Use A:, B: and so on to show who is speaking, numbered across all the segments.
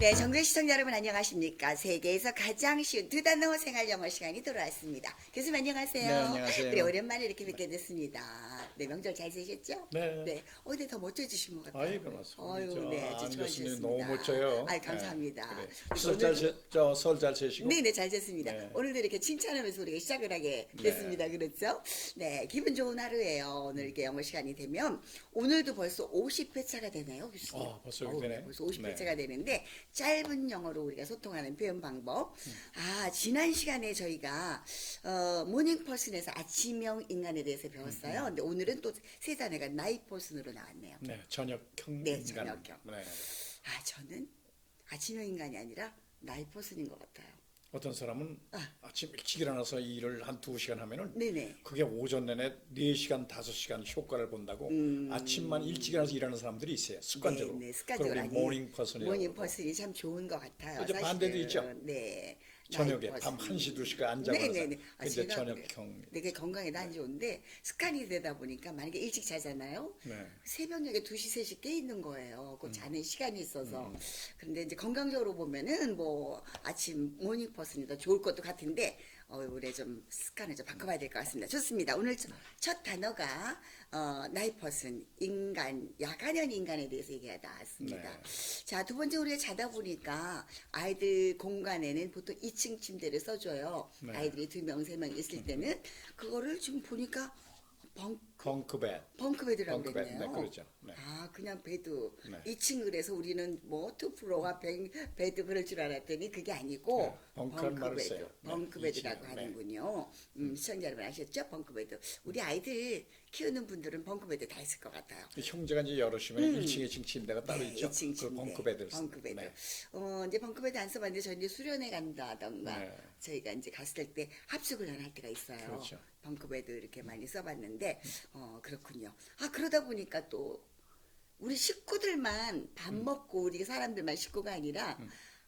A: 네, 정글 시청자 여러분 안녕하십니까? 세계에서 가장 쉬운 두 단어 생활 영어 시간이 돌아왔습니다. 교수님 안녕하세요.
B: 네, 안녕하세요.
A: 네, 오랜만에 이렇게 뵙게 됐습니다. 네, 명절 잘 지내셨죠?
B: 네.
A: 네, 어제 더 멋져지신 것 같아요.
B: 아이 그렇습니다.
A: 아유, 네, 아주
B: 안 교수님
A: 좋아지셨습니다.
B: 너무 멋져요.
A: 아이, 감사합니다.
B: 네,
A: 그리고
B: 설잘
A: 오늘도-
B: 저설잘 세시고.
A: 네, 네, 잘 됐습니다.
B: 네.
A: 오늘도 이렇게 칭찬하면서 우리가 시작을 하게 됐습니다. 그렇죠? 네, 기분 좋은 하루예요. 오늘 이렇게 영어 시간이 되면 오늘도 벌써 50회차가 되네요, 교수님.
B: 아, 벌써
A: 어우,
B: 되네.
A: 벌써 50회차가 되는데 짧은 영어로 우리가 소통하는 표현 방법. 아, 지난 시간에 저희가 어, 모닝 퍼슨에서 아침형 인간에 대해서 배웠어요. 근데 오늘은 또세 단어가 나이 퍼슨으로 나왔네요.
B: 네, 저녁형
A: 네,
B: 인간.
A: 저녁형.
B: 네.
A: 아, 저는 아침형 인간이 아니라 나이 퍼슨인 것 같아요.
B: 어떤 사람은
A: 아.
B: 아침 일찍 일어나서 일을 한 두 시간 하면은
A: 네네.
B: 그게 오전 내내 4시간, 5시간 효과를 본다고 아침만 일찍 일어나서 일하는 사람들이 있어요. 습관적으로.
A: 네, 네, 습관적으로
B: 모닝 퍼슨이라고.
A: 모닝 퍼슨이 참 좋은 것 같아요.
B: 이제 반대도. 있죠.
A: 네.
B: 저녁에 밤
A: 퍼슨.
B: 1시, 2시까지 안 자고
A: 네네네. 아,
B: 이제
A: 제가
B: 저녁형.
A: 되게 건강에도 안 좋은데 습관이 되다 보니까 만약에 일찍 자잖아요.
B: 네.
A: 새벽녘에 2시, 3시 깨 있는 거예요.
B: 음.
A: 그 자는 시간이 있어서. 그런데 이제 건강적으로 보면은 뭐 아침 모닝 퍼슨이 더 좋을 것도 같은데 어, 올해 좀 습관을 좀 바꿔봐야 될 것 같습니다. 좋습니다. 오늘 첫, 첫 단어가 어, 나이 퍼슨, 인간, 야간형 인간에 대해서 얘기가 나왔습니다.
B: 네.
A: 자, 두 번째 우리가 자다 보니까 아이들 공간에는 보통 2층 침대를 써줘요.
B: 네.
A: 아이들이 두 명, 세 명 있을 때는 그거를 지금 보니까 벙,
B: 벙크베드.
A: 벙크베드라고
B: 벙크베드.
A: 그랬네요.
B: 네, 그렇죠. 네.
A: 아, 그냥 베드.
B: 네.
A: 2층 그래서 우리는 뭐 투프로와 뱅, 베드 그럴 줄 알았더니 그게 아니고
B: 네, 벙크란 말을
A: 벙크베드.
B: 써요. 네,
A: 벙크베드라고
B: 2층. 네.
A: 하는군요. 음, 시청자 여러분 아셨죠? 벙크베드. 우리 아이들 키우는 분들은 벙크베드 다 있을 것 같아요.
B: 그 형제가 이제 여럿이면 1층에 층 침대가 따로 있죠.
A: 음. 네, 2층
B: 그
A: 침대.
B: 벙크베드를 씁니다.
A: 벙크베드.
B: 네.
A: 어, 이제 벙크베드 안 써봤는데 저 이제 수련회 간다던가
B: 네.
A: 저희가 이제 갔을 때 합숙을 할 때가 있어요.
B: 그렇죠.
A: 벙크베드 이렇게 많이 써봤는데 어 그렇군요. 아 그러다 보니까 또 우리 식구들만 밥
B: 음.
A: 먹고 우리 사람들만 식구가 아니라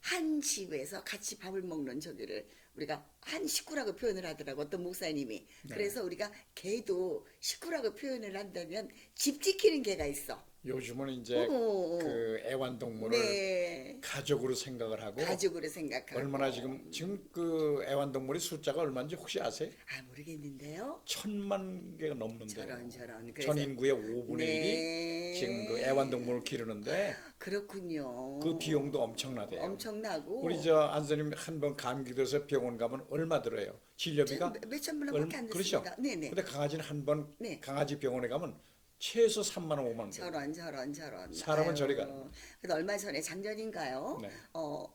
A: 한 집에서 같이 밥을 먹는 저기를 우리가 한 식구라고 표현을 하더라고 어떤 목사님이
B: 네.
A: 그래서 우리가 개도 식구라고 표현을 한다면 집 지키는 개가 있어.
B: 요즘은 이제
A: 오.
B: 그 애완동물을
A: 네.
B: 가족으로 생각을 하고
A: 가족으로 생각하고
B: 얼마나 지금 지금 그 애완동물의 숫자가 얼마인지 혹시 아세요?
A: 아 모르겠는데요.
B: 천만 개가 넘는데
A: 저런 저런
B: 전 인구의 5분의
A: 네.
B: 1이 지금 그 애완동물을 기르는데
A: 그렇군요.
B: 그 비용도 엄청나대요.
A: 엄청나고
B: 우리 저 안선님 한 번 감기 들어서 병원 가면 얼마 들어요? 진료비가
A: 몇- 몇천만 원밖에 안
B: 그렇죠.
A: 됐습니다. 네네.
B: 근데 강아지는 한 번
A: 네.
B: 강아지 병원에 가면 최소 3만 원, 5만 원.
A: 저런 저런 저런.
B: 사람은
A: 아유.
B: 저리 가는
A: 그래서 얼마 전에 작년인가요?
B: 네.
A: 어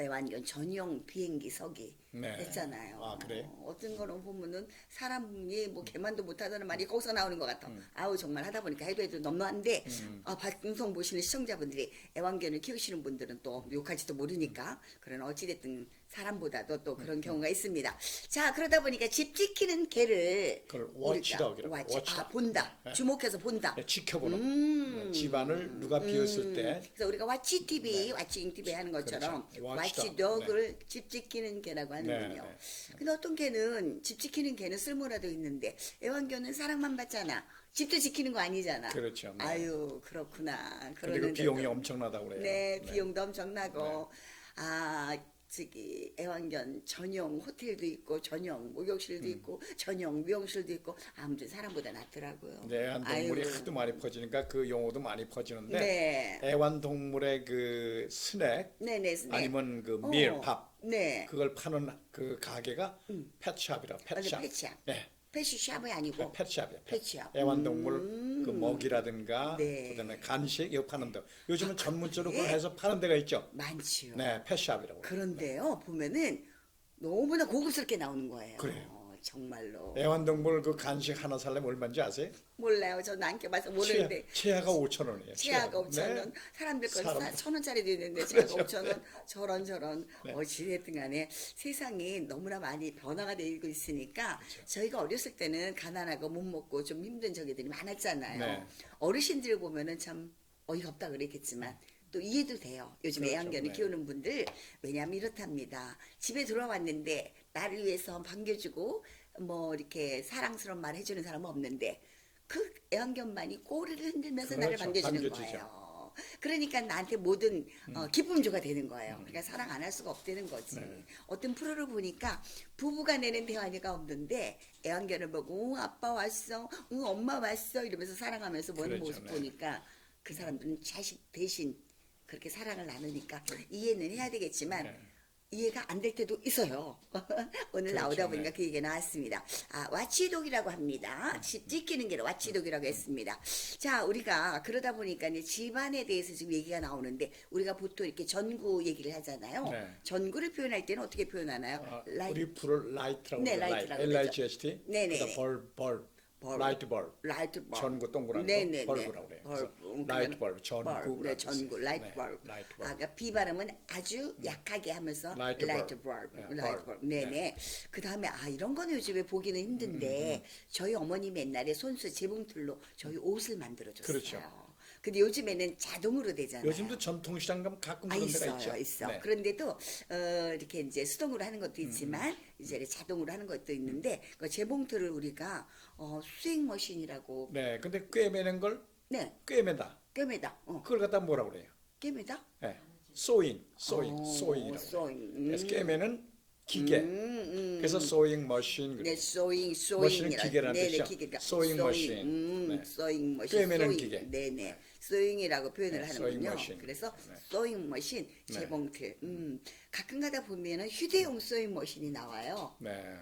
A: 애완견 전용 비행기 서기
B: 네.
A: 했잖아요.
B: 아, 그래요?
A: 어, 어떤 거는 보면은 사람이 뭐 개만도 못하다는 말이 거기서 나오는 것 같아.
B: 음.
A: 아우 정말 하다 보니까 해도 해도 너무한데 아, 방송 보시는 시청자분들이 애완견을 키우시는 분들은 또 욕할지도 모르니까 그런 어찌됐든 사람보다도 또
B: 음,
A: 그런 경우가 있습니다. 자 그러다 보니까 집 지키는 개를
B: 그걸
A: 우리가
B: 워치다고 그래요.
A: watch,
B: 워치다.
A: 아, 본다.
B: 네.
A: 주목해서 본다.
B: 네, 지켜보는
A: 음.
B: 집안을 누가 비웠을 때
A: 그래서 우리가 와치 TV, 와칭 TV 하는 것처럼
B: 네. 그렇죠.
A: 와치
B: watchdog.
A: 덕을 집 지키는 개라고 하는 군요.
B: 네, 네.
A: 근데 어떤 개는 집 지키는 개는 쓸모라도 있는데 애완견은 사랑만 받잖아. 집도 지키는 거 아니잖아.
B: 그렇죠. 네.
A: 아유 그렇구나.
B: 그리고. 비용이 엄청나다고 그래요.
A: 네, 비용도 엄청나고 아 저기 애완견 전용 호텔도 있고 전용 목욕실도
B: 음.
A: 있고 전용 미용실도 있고 아무튼 사람보다 낫더라고요.
B: 네, 애완동물이
A: 아유.
B: 하도 많이 퍼지니까 그 용어도 많이 퍼지는데
A: 네.
B: 애완동물의 그 스낵
A: 네네. 네.
B: 아니면 그
A: 어,
B: 밀, 밥
A: 네.
B: 그걸 파는 그 가게가 펫샵이라
A: 맞아,
B: 펫샵.
A: 펫샵.
B: 네.
A: 펫샵이 아니고
B: 펫샵이야. 펫.
A: 펫샵.
B: 애완동물 그 먹이라든가
A: 네.
B: 그다음에 간식 이거 파는 데. 요즘은 전문적으로 그걸 해서 파는 데가 있죠.
A: 많지요.
B: 네, 펫샵이라고.
A: 그런데요 보면은 너무나 고급스럽게 나오는 거예요.
B: 그래요.
A: 정말로
B: 애완동물 그 간식 하나 살려면 얼마인지 아세요?
A: 몰라요. 저는 안 껴봐서 모르는데
B: 치아, 가 5천 원이에요.
A: 치아가 5천
B: 네.
A: 원, 사람들 건
B: 사람.
A: 천 원짜리도 있는데 치아가
B: 그렇죠.
A: 5천 원, 저런 저런
B: 네.
A: 어찌됐든 간에 세상이 너무나 많이 변화가 되고 있으니까
B: 그렇죠.
A: 저희가 어렸을 때는 가난하고 못 먹고 좀 힘든 저기들이 많았잖아요.
B: 네.
A: 어르신들 보면은 참 어이가 없다 그랬겠지만 또 이해도 돼요. 요즘
B: 그렇죠.
A: 애완견을
B: 네.
A: 키우는 분들 왜냐하면 이렇답니다. 집에 들어왔는데 나를 위해서 반겨주고 뭐 이렇게 사랑스러운 말 해주는 사람은 없는데 그 애완견만이 꼬리를 흔들면서 나를
B: 그렇죠.
A: 반겨주는
B: 반겨주죠.
A: 거예요. 그러니까 나한테 모든 어, 기쁨조가 되는 거예요. 그러니까 사랑 안 할 수가 없다는 거지.
B: 네.
A: 어떤 프로를 보니까 부부가 내는 대화가 없는데 애완견을 보고 응, 아빠 왔어, 응, 엄마 왔어 이러면서 사랑하면서 보는
B: 그렇죠,
A: 모습
B: 네.
A: 보니까 그 사람들은 자식 대신 그렇게 사랑을 나누니까 이해는 해야 되겠지만
B: 네.
A: 이해가 안 될 때도 있어요. 오늘 나오다
B: 그렇죠,
A: 보니까
B: 네.
A: 그 얘기가 나왔습니다. 아, 와치독이라고 합니다. 집 지키는 게 와치독이라고 했습니다. 자, 우리가 그러다 보니까 이제 집안에 대해서 지금 얘기가 나오는데 우리가 보통 이렇게 전구 얘기를 하잖아요.
B: 네.
A: 전구를 표현할 때는 어떻게 표현하나요?
B: 아,
A: 라이-
B: 우리 불을 라이트라고
A: 네. 라이트라고
B: L I G H T.
A: 네네.
B: 그다음 벌, 벌,
A: 벌.
B: 라이트 벌.
A: 라이트 벌.
B: 전구 동그란
A: 네네네.
B: 거 벌브라고 그래요. 그래서
A: 벌브.
B: 라이트 벌브, 전구.
A: 네, 전구, 라이트
B: 네,
A: 벌브.
B: 라이트
A: 아,
B: 벌브.
A: 그러니까 발음은 아주 약하게 하면서
B: 라이트
A: 라이트
B: 벌브.
A: 벌브.
B: 네,
A: 라이트
B: 벌브.
A: 벌브. 네네. 그 다음에 아 이런 거는 요즘에 보기는
B: 음,
A: 힘든데 저희 어머님이 옛날에 손수 재봉틀로 저희 옷을 만들어 줬어요.
B: 그렇죠.
A: 근데 요즘에는 자동으로 되잖아요.
B: 요즘도 전통시장 가면 가끔
A: 아
B: 그런 데가
A: 있어요,
B: 있죠.
A: 있어.
B: 네. 음,
A: 그런데도 어, 이렇게 이제 수동으로 하는 것도 있지만 이제 자동으로 하는 것도 있는데 그 재봉틀을 우리가 어, 수행 머신이라고
B: 네, 근데 꿰매는 걸
A: 네
B: 꿰매다.
A: 꿰매다. 어,
B: 그걸 갖다 뭐라 그래요?
A: 꿰매다.
B: 네. 소잉, 소잉,
A: 어,
B: 소잉이라고. 그래요. 그래서
A: 음.
B: 꿰매는 기계.
A: 음, 음.
B: 그래서 소잉 머신.
A: 네,
B: 그래요.
A: 소잉,
B: 머신은
A: 소잉이라.
B: 기계라는
A: 네네,
B: 뜻이죠.
A: 기계가.
B: 소잉 머신.
A: 음,
B: 네.
A: 소잉 머신.
B: 꿰매는
A: 소잉.
B: 기계.
A: 네네. 소잉이라고 표현을
B: 네,
A: 하는군요.
B: 머신.
A: 그래서
B: 네.
A: 소잉 머신,
B: 네.
A: 재봉틀. 음, 가끔 가다 보면은 휴대용 소잉 머신이 나와요.
B: 네.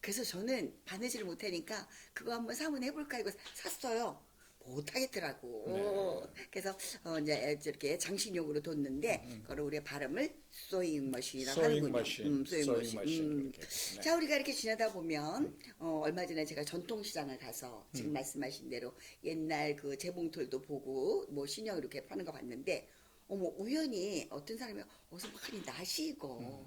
A: 그래서 저는 바느질을 못하니까 그거 한번 사면 해볼까 이거 샀어요. 못하겠더라고. 그래서 어, 이제 이렇게 장식용으로 뒀는데 그걸 우리 발음을 소잉 머신이라고 하는군요. 음, 소잉 머신. 음.
B: 네.
A: 자 우리가 이렇게 지나다 보면 어, 얼마 전에 제가 전통시장을 가서
B: 음.
A: 지금 말씀하신 대로 옛날 그 재봉틀도 보고 뭐 신형 이렇게 파는 거 봤는데 어머 우연히 어떤 사람이 어서 많이 낯이 익어.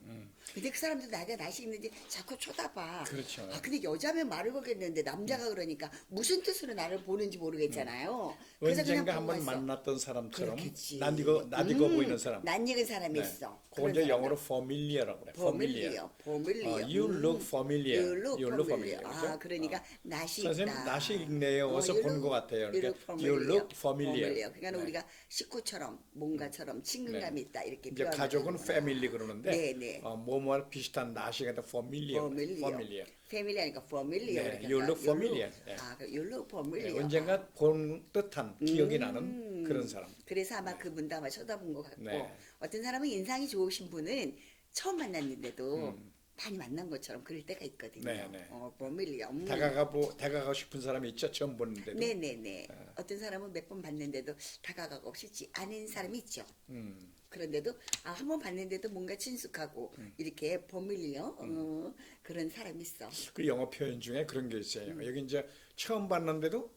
A: 근데 그 사람도 나가 낯이 있는지 자꾸 쳐다봐.
B: 음, 그렇죠.
A: 아, 근데 여자면 말을 걸겠는데 남자가 그러니까 무슨 뜻으로 나를 보는지 모르겠잖아요.
B: 음.
A: 그래서 그냥
B: 언젠가
A: 보고
B: 한번. 만났던 사람처럼
A: 그렇겠지.
B: 낯익어 낯익어
A: 음,
B: 보이는 사람.
A: 낯익은 사람이
B: 네.
A: 있어.
B: 그건 이제 영어로 familiar라고 그래.
A: familiar. familiar.
B: 어, you look familiar.
A: You look
B: You look
A: familiar. 아,
B: 그죠?
A: 그러니까
B: 어.
A: 낯이
B: 선생님
A: 있다.
B: 낯이 익네요. 어서
A: you
B: 본
A: look-
B: 것 같아요.
A: You
B: 이렇게
A: look
B: you
A: familiar.
B: look familiar.
A: 그러니까
B: 네.
A: 우리가 식구처럼 뭔가 처럼 친근감이 있다 이렇게
B: 이제
A: 표현을
B: 가족은
A: 하는구나.
B: 패밀리 그러는데
A: 네, 네.
B: 어, 뭐뭐 비슷한 낯이 같은 familiar.
A: familiar.
B: familiar.
A: 패밀리하니까 familiar.
B: 네, you familiar. 네.
A: 아, 그 you look
B: 네,
A: familiar.
B: 언젠가 본 듯한 기억이
A: 음.
B: 나는 그런 사람.
A: 그래서 아마 그분도 아마 쳐다본 것 같고
B: 네.
A: 어떤 사람은 인상이 좋으신 분은 처음 만났는데도 많이 만난 것처럼 그럴 때가 있거든요.
B: 네, 네.
A: 어, familiar. 음.
B: 다가가보 다가가고 싶은 사람이 있죠. 처음 보는데도.
A: 네네네. 어떤 사람은 몇 번 봤는데도 다가가고 싶지 않은 사람이 있죠.
B: 음.
A: 그런데도 아, 한 번 봤는데도 뭔가 친숙하고 이렇게 버밀리어 어, 그런 사람이 있어.
B: 그 영어 표현 중에 그런 게 있어요.
A: 음.
B: 여기 이제 처음 봤는데도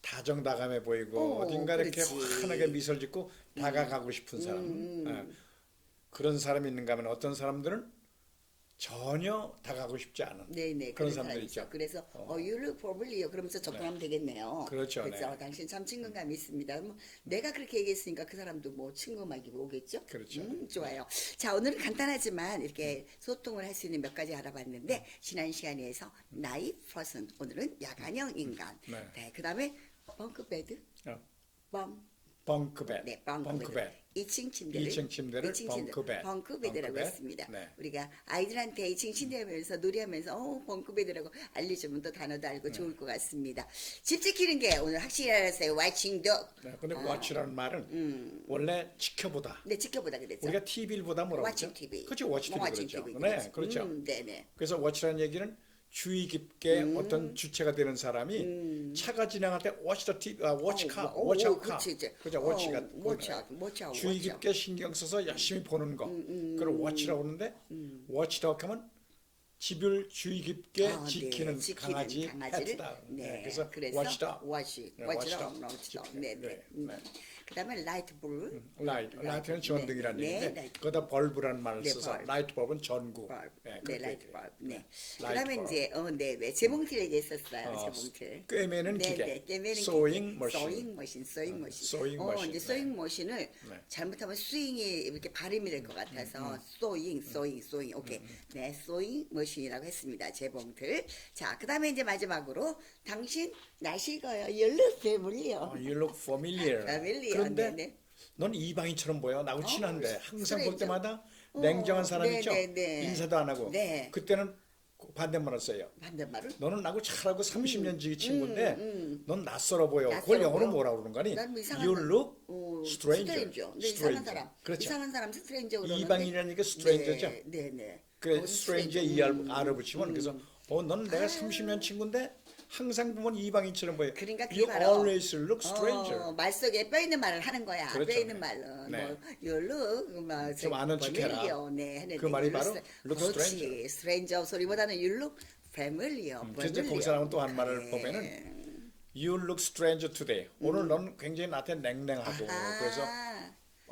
B: 다정다감해 보이고
A: 어,
B: 어, 딘가 이렇게
A: 그렇지. 음.
B: 환하게 미소를 짓고 다가가고 싶은 사람. 예. 그런 사람이 있는가 하면 어떤 사람들은 전혀 다가가고 싶지 않은
A: 네네
B: 그런
A: 그런
B: 사람들 있죠.
A: 그래서 어, you look familiar 그러면서 접근하면 되겠네요.
B: 그렇죠,
A: 그래서
B: 네.
A: 당신 참 친근감이 있습니다. 뭐 내가 그렇게 얘기했으니까 그 사람도 뭐 친근하게 오겠죠.
B: 그렇죠.
A: 음, 좋아요. 자 오늘은 간단하지만 이렇게 소통을 할 수 있는 몇 가지 알아봤는데 지난 시간에서 나이 퍼슨 오늘은 야간형 인간.
B: 네.
A: 네. 그다음에 벙크 베드.
B: 어,
A: 벙
B: 벙크베드.
A: 네, 벙크베드.
B: 벙크베드.
A: 2층 침대를
B: 2층 침대를
A: 2층 침대,
B: 벙크베드.
A: 벙크베드라고
B: 벙크베드.
A: 했습니다.
B: 네.
A: 우리가 아이들한테 2층 침대 하면서 놀이하면서 어 벙크베드라고 알려주면 또 단어도 알고
B: 네.
A: 좋을 것 같습니다. 집 지키는 게 오늘 확실히 알았어요. watching dog.
B: 네, 근데
A: 아,
B: watch라는 말은 원래 지켜보다.
A: 네 지켜보다 그랬죠.
B: 우리가 TV를 보다 뭐라고
A: watching
B: 그러죠?
A: TV.
B: 그렇죠. watch TV
A: 뭐 watching. TV,
B: 네, 그렇죠.
A: 음, 네네.
B: 그래서 watch라는 얘기는 주의 깊게
A: 음.
B: 어떤 주체가 되는 사람이 차가 지나갈 때 watch the TV, 아, watch car,
A: 어. 그치, 이제.
B: 그죠?
A: 어,
B: watch
A: out, watch out,
B: 주의. 깊게 신경 써서 열심히 보는 거.
A: 음,
B: 그걸 watch라고 하는데 watch dog 하면 집을 주의 깊게
A: 아, 네,
B: 지키는,
A: 지키는
B: 강아지
A: 강아지를
B: 펫다.
A: 네,
B: 그래서,
A: 그래서
B: watch dog.
A: watch,
B: 네,
A: watch
B: watch
A: dog,
B: dog.
A: watch dog.
B: 지키는.
A: 네, 네.
B: 네,
A: 음.
B: 네.
A: 그다음에 light bulb.
B: 라이트, 라이트는
A: 네,
B: 전등이라는
A: 네,
B: 얘기인데
A: 라이트.
B: 거기다 벌브라는 말을
A: 네,
B: 써서
A: 벌브.
B: 라이트 벌브는 전구. 네,
A: 네, 라이트 bulb. 네.
B: 라이트
A: 그다음에
B: 벌브.
A: 이제 어, 네, 네. 재봉틀 얘기했었어요.
B: 어,
A: 재봉틀.
B: 꿰매는
A: 네,
B: 기계.
A: 네, 꿰매는
B: machine.
A: sewing machine, sewing
B: 어,
A: machine.
B: sewing
A: 어,
B: machine.
A: 이제
B: 네.
A: sewing machine을
B: 네.
A: 잘못하면 스윙이 이렇게 발음이 될 것 같아서 sewing, sewing, sewing. 오케이. 네, machine이라고 했습니다. 재봉틀. 자, 그 다음에 이제 마지막으로 당신 나시가요. 연락 배물려.
B: 어, you look familiar.
A: Familiar,
B: 그런데
A: 네, 네.
B: 넌 이방인처럼 보여. 나하고 친한데 항상 볼
A: 스트레이트.
B: 때마다
A: 어,
B: 냉정한 사람
A: 네,
B: 있죠.
A: 네, 네.
B: 인사도 안 하고.
A: 네.
B: 그때는 반대말을 써요.
A: 반대말을?
B: 너는 나하고 잘하고 30년 지기 친구인데
A: 음,
B: 넌 낯설어 보여.
A: 낯설어
B: 그걸 영어로
A: 보여.
B: 뭐라 그러는 거니?
A: 난뭐 이상한
B: You look
A: 어,
B: stranger.
A: 스트레인저. 네, 이상한 사람.
B: 그렇죠.
A: 이상한 사람 스트레인저 그러는데.
B: 이방인이라니까 스트레인저죠.
A: 네, 네, 네.
B: 그래
A: 어.
B: 이알
A: 음,
B: 알을 붙이면 그래서 어 너는 내가 30년 친구인데 항상 보면 이방인처럼 보여.
A: 그러니까
B: you
A: 바로
B: always look stranger.
A: 어, 말 속에 뼈 있는 말을 하는 거야.
B: 그렇죠.
A: 뼈 있는
B: 네.
A: 말은
B: 네.
A: 뭐 열루
B: 막좀 아는 척해라.
A: 네,
B: 그 말이
A: you
B: 바로
A: look
B: look
A: 그렇지.
B: stranger.
A: 스트레인저 소리보다는 you look familiar.
B: 그래서 이제
A: familiar.
B: 거기 사람은 또 한 말을
A: 네.
B: 보면은 You look stranger today. 오늘 넌 굉장히 나한테 냉랭하고
A: 아,
B: 그래서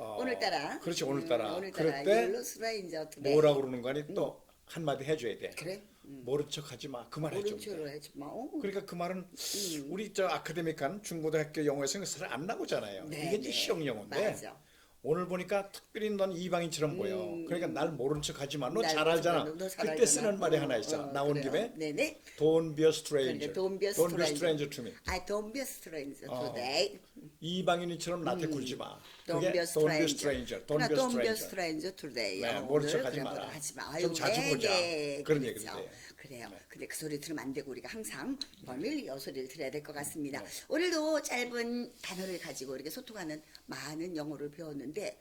B: 어,
A: 오늘따라
B: 그렇지 오늘따라.
A: 음,
B: 그럴
A: 오늘따라
B: 때
A: you look stranger today.
B: 뭐라 그러는 거니 또 한마디 해줘야 돼.
A: 그래?
B: 모른 척하지 마. 그 말 해줘.
A: 오른쪽으로 해지 마. 어,
B: 그러니까 그 말은
A: 음.
B: 우리 저 아카데믹한 중고등학교 영어에서는 잘 안 나오잖아요.
A: 네,
B: 이게 이제
A: 네.
B: 실용 영어인데
A: 맞아.
B: 오늘 보니까 특별히 넌 이방인처럼 보여. 그러니까 날 모른 척하지 마. 너
A: 음.
B: 날잘 알잖아.
A: 거, 너잘
B: 그때
A: 알잖아.
B: 쓰는 말이
A: 어,
B: 하나 있어.
A: 어,
B: 나온
A: 그래요.
B: 김에
A: 네네.
B: Don't be a stranger.
A: 그러니까 don't be a stranger.
B: to me.
A: I don't be a stranger
B: 어.
A: today.
B: 이방인이처럼 나한테 굴지 마.
A: Don't be a
B: Don't be a
A: stranger.
B: stranger. Don't be a
A: don't be a
B: stranger.
A: stranger today.
B: 네,
A: 어,
B: 모른 척하지 마라.
A: 걸 하지 마.
B: 좀 자주
A: 네,
B: 보자.
A: 네,
B: 그런 해요.
A: 그래요. 근데 그 소리 들으면 안 되고 우리가 항상 버밀리어 소리를 들어야 될 것 같습니다.
B: 네.
A: 오늘도 짧은 단어를 가지고 이렇게 소통하는 많은 영어를 배웠는데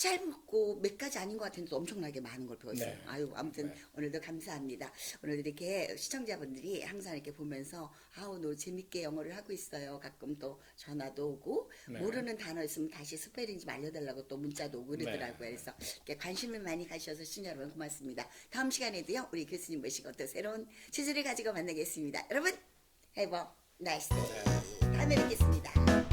A: 짧고 몇 가지 아닌 것 같은데 엄청나게 많은 걸 배웠어요.
B: 네.
A: 아유 아무튼
B: 네.
A: 오늘도 감사합니다. 오늘 이렇게 시청자분들이 항상 이렇게 보면서 아우 너 재밌게 영어를 하고 있어요. 가끔 또 전화도 오고
B: 네.
A: 모르는 단어 있으면 다시 스페링 좀 알려달라고 또 문자도 오고 그러더라고요.
B: 네.
A: 그래서 이렇게 관심을 많이 가셔서 시청자 여러분 고맙습니다. 다음 시간에도요 우리 교수님 모시고 또 새로운 주제를 가지고 만나겠습니다. 여러분 a nice day. 다음에 뵙겠습니다.